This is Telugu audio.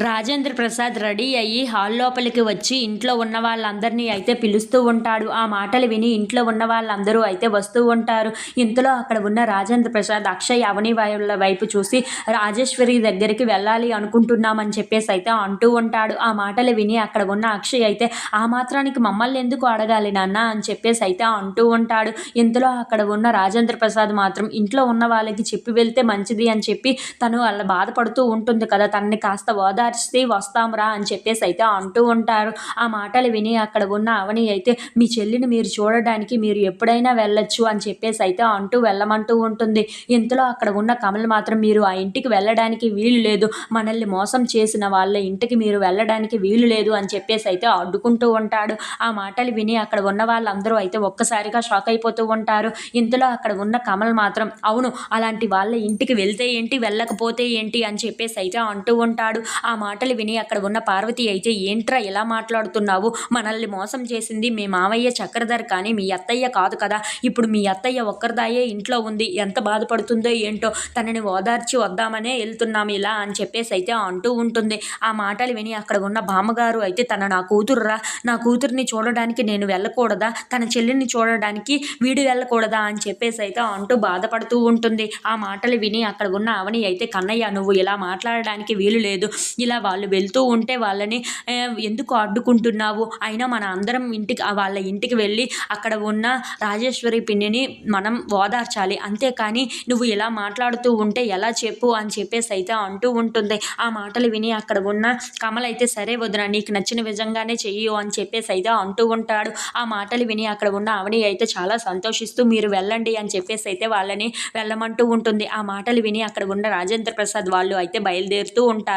రాజేంద్ర ప్రసాద్ రెడీ అయ్యి హాల్ లోపలికి వచ్చి ఇంట్లో ఉన్న వాళ్ళందరినీ అయితే పిలుస్తూ ఉంటాడు. ఆ మాటలు విని ఇంట్లో ఉన్న వాళ్ళందరూ అయితే వస్తూ ఉంటారు. ఇంతలో అక్కడ ఉన్న రాజేంద్ర ప్రసాద్ అక్షయ్ అవని వాళ్ళ వైపు చూసి రాజేశ్వరి దగ్గరికి వెళ్ళాలి అనుకుంటున్నామని చెప్పేసి అయితే అంటూ ఉంటాడు. ఆ మాటలు విని అక్కడ ఉన్న అక్షయ్ అయితే ఆ మాత్రానికి మమ్మల్ని ఎందుకు అడగాలి నాన్న? అని చెప్పేసి అయితే అంటూ ఉంటాడు. ఇంతలో అక్కడ ఉన్న రాజేంద్ర ప్రసాద్ మాత్రం ఇంట్లో ఉన్న వాళ్ళకి చెప్పి వెళ్తే మంచిది అని చెప్పి తను అలా బాధపడుతూ ఉంటుంది కదా తనని కాస్త ఓదార్చి వస్తాంరా అని చెప్పేసి అయితే అంటూ ఉంటారు. ఆ మాటలు విని అక్కడ ఉన్న అవని అయితే మీ చెల్లిని మీరు చూడడానికి మీరు ఎప్పుడైనా వెళ్ళొచ్చు అని చెప్పేసి అయితే అంటూ వెళ్ళమంటూ ఉంటుంది. ఇంతలో అక్కడ ఉన్న కమల్ మాత్రం మీరు ఆ ఇంటికి వెళ్ళడానికి వీలు లేదు. మనల్ని మోసం చేసిన వాళ్ళ ఇంటికి మీరు వెళ్ళడానికి వీలు లేదు అని చెప్పేసి అయితే అడ్డుకుంటూ ఉంటాడు. ఆ మాటలు విని అక్కడ ఉన్న వాళ్ళందరూ అయితే ఒక్కసారిగా షాక్ అయిపోతూ ఉంటారు. ఇంతలో అక్కడ ఉన్న కమల్ మాత్రం అవును అలాంటి వాళ్ళ ఇంటికి వెళ్తే ఏంటి వెళ్ళకపోతే ఏంటి అని చెప్పేసి అయితే అంటూ ఉంటాడు. ఆ మాటలు విని అక్కడ ఉన్న పార్వతి అయితే ఏంట్రా ఇలా మాట్లాడుతున్నావు? మనల్ని మోసం చేసింది మీ మావయ్య చక్రధర్ కానీ మీ అత్తయ్య కాదు కదా. ఇప్పుడు మీ అత్తయ్య ఒక్కరిదాయే ఇంట్లో ఉంది. ఎంత బాధపడుతుందో ఏంటో తనని ఓదార్చి వద్దామనే వెళ్తున్నాం ఇలా అని చెప్పేసి అయితే అంటూ ఉంటుంది. ఆ మాటలు విని అక్కడ ఉన్న బామ్మగారు అయితే తన నా కూతురురా. నా కూతుర్ని చూడడానికి నేను వెళ్ళకూడదా? తన చెల్లిని చూడడానికి వీడు వెళ్ళకూడదా? అని చెప్పేసి అయితే అంటూ బాధపడుతూ ఉంటుంది. ఆ మాటలు విని అక్కడ ఉన్న అవని అయితే కన్నయ్య నువ్వు ఇలా మాట్లాడడానికి వీలు లేదు. ఇలా ఇలా వాళ్ళు వెళ్తూ ఉంటే వాళ్ళని ఎందుకు అడ్డుకుంటున్నావు? అయినా మన అందరం ఇంటికి వాళ్ళ ఇంటికి వెళ్ళి అక్కడ ఉన్న రాజేశ్వరి పిన్నిని మనం ఓదార్చాలి. అంతేకాని నువ్వు ఇలా మాట్లాడుతూ ఉంటే ఎలా చెప్పు అని చెప్పేసి అయితే అంటూ ఉంటుంది. ఆ మాటలు విని అక్కడ ఉన్న కమల్ అయితే సరే వదిన నీకు నచ్చిన విధంగానే చెయ్యు అని చెప్పేసి అయితే అంటూ ఉంటాడు. ఆ మాటలు విని అక్కడ ఉన్న అవని అయితే చాలా సంతోషిస్తూ మీరు వెళ్ళండి అని చెప్పేసి అయితే వాళ్ళని వెళ్ళమంటూ ఉంటుంది. ఆ మాటలు విని అక్కడ ఉన్న రాజేంద్ర ప్రసాద్ వాళ్ళు అయితే బయలుదేరుతూ ఉంటారు.